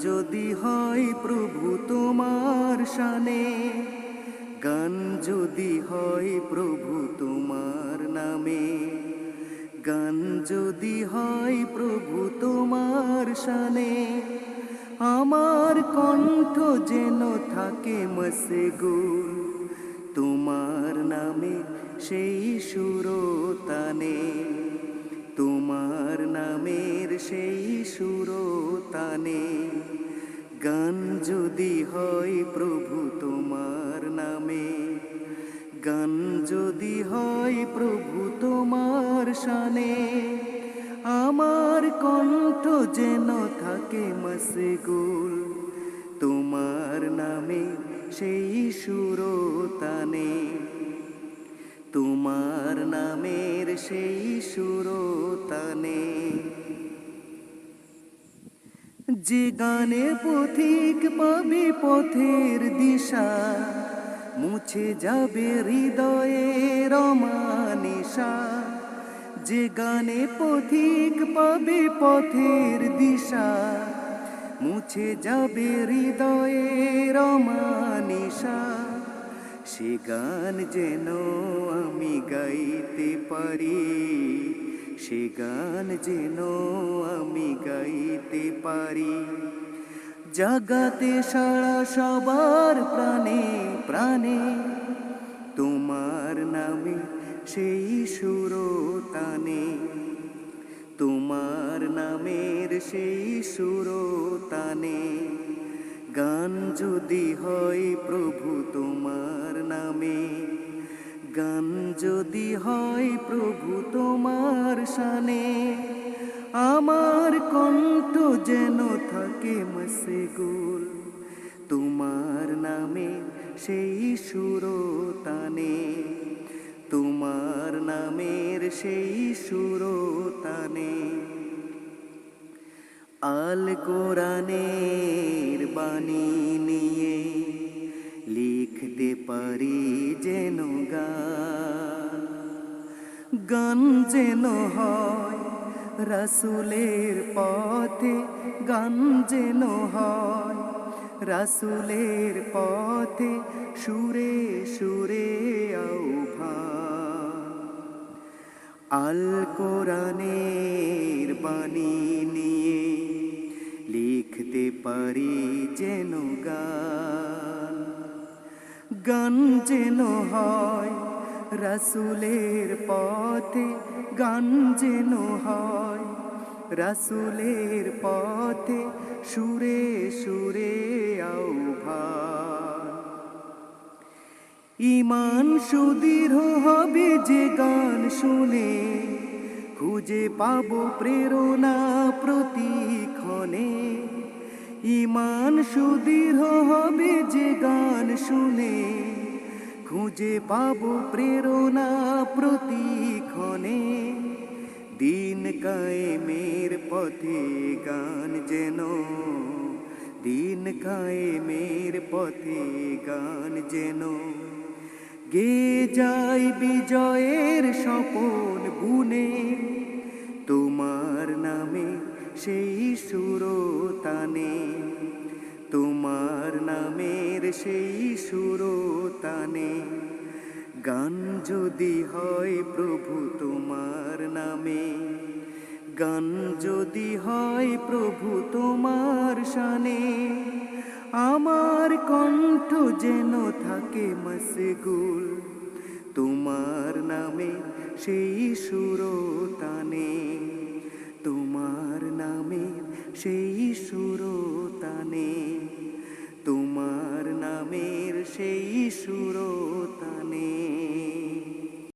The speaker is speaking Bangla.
যদি হয় প্রভু তোমার শানে, গান যদি হয় প্রভু তোমার নামে, গান যদি হয় প্রভু তোমার শানে, আমার কণ্ঠ যেন থাকে মসগুল তোমার নামে সেই সুরতানে। নামের সেই সুরতানে গান যদি হয় প্রভু তোমার নামে। গান যদি হয় প্রভু তোমার শানে। আমার কণ্ঠ যেন থাকে মসগুল তোমার নামে সেই সুরতানে তোমার নামের সেই সুরতানে যে গানে পথিক পাবে পথের দিশা, মুছে যাবে হৃদয়ের অমানিসা যে গানে পথিক পাবে পথের দিশা, মুছে যাবে হৃদয়ের অমানিসা সে গান যেন আমি গাইতে পারি সে গান যেন আমি গাইতে পারি। জাগাতে সারা সবার প্রাণে প্রাণে তোমার নামে সেই সুরতানে। তোমার নামের সেই সুরতানে গান যদি হয় প্রভু তোমার নামে। গান যদি হয় প্রভু তোমার শানে, আমার কণ্ঠ যেন থাকে মসগুল। তোমার নামে সেই সুরতানে, তোমার নামের সেই সুরতানে। আল কোরআনের বাণী নিয়ে পারি যেন গান গান যেন হয়, রাসুলের পথে গান যেন হয়, রাসুলের পথে সুরে সুরে আল কোরআনের বাণী নিয়ে লিখতে পারি যেন গান গান যেন হয়, রাসুলের পথে গান যেন হয়, রাসুলের পথে সুরে সুরে ইমান সুদৃঢ় হবে যে গান শুনে, খুঁজে পাবো প্রেরণা প্রতিক্ষণে ইমান সুদৃঢ় হবে যে গান শুনে। খুঁজে পাবো প্রেরণা প্রতিক্ষণে। দিন কায়েমের পথে গান যেন। দিন কায়েমের পথে গান যেন। গে যাই বিজয়ের স্বপন বুনে তোমার নামে সেই সুরতানে, তোমার নামের সেই সুরতানে, গান যদি হয় প্রভু তোমার নামে, গান যদি হয় প্রভু তোমার শানে, আমার কণ্ঠ যেন থাকে মসগুল তোমার নামে সেই সুরতানে। তোমার নামে সেই সুরতানে তোমার নামের সেই সুরো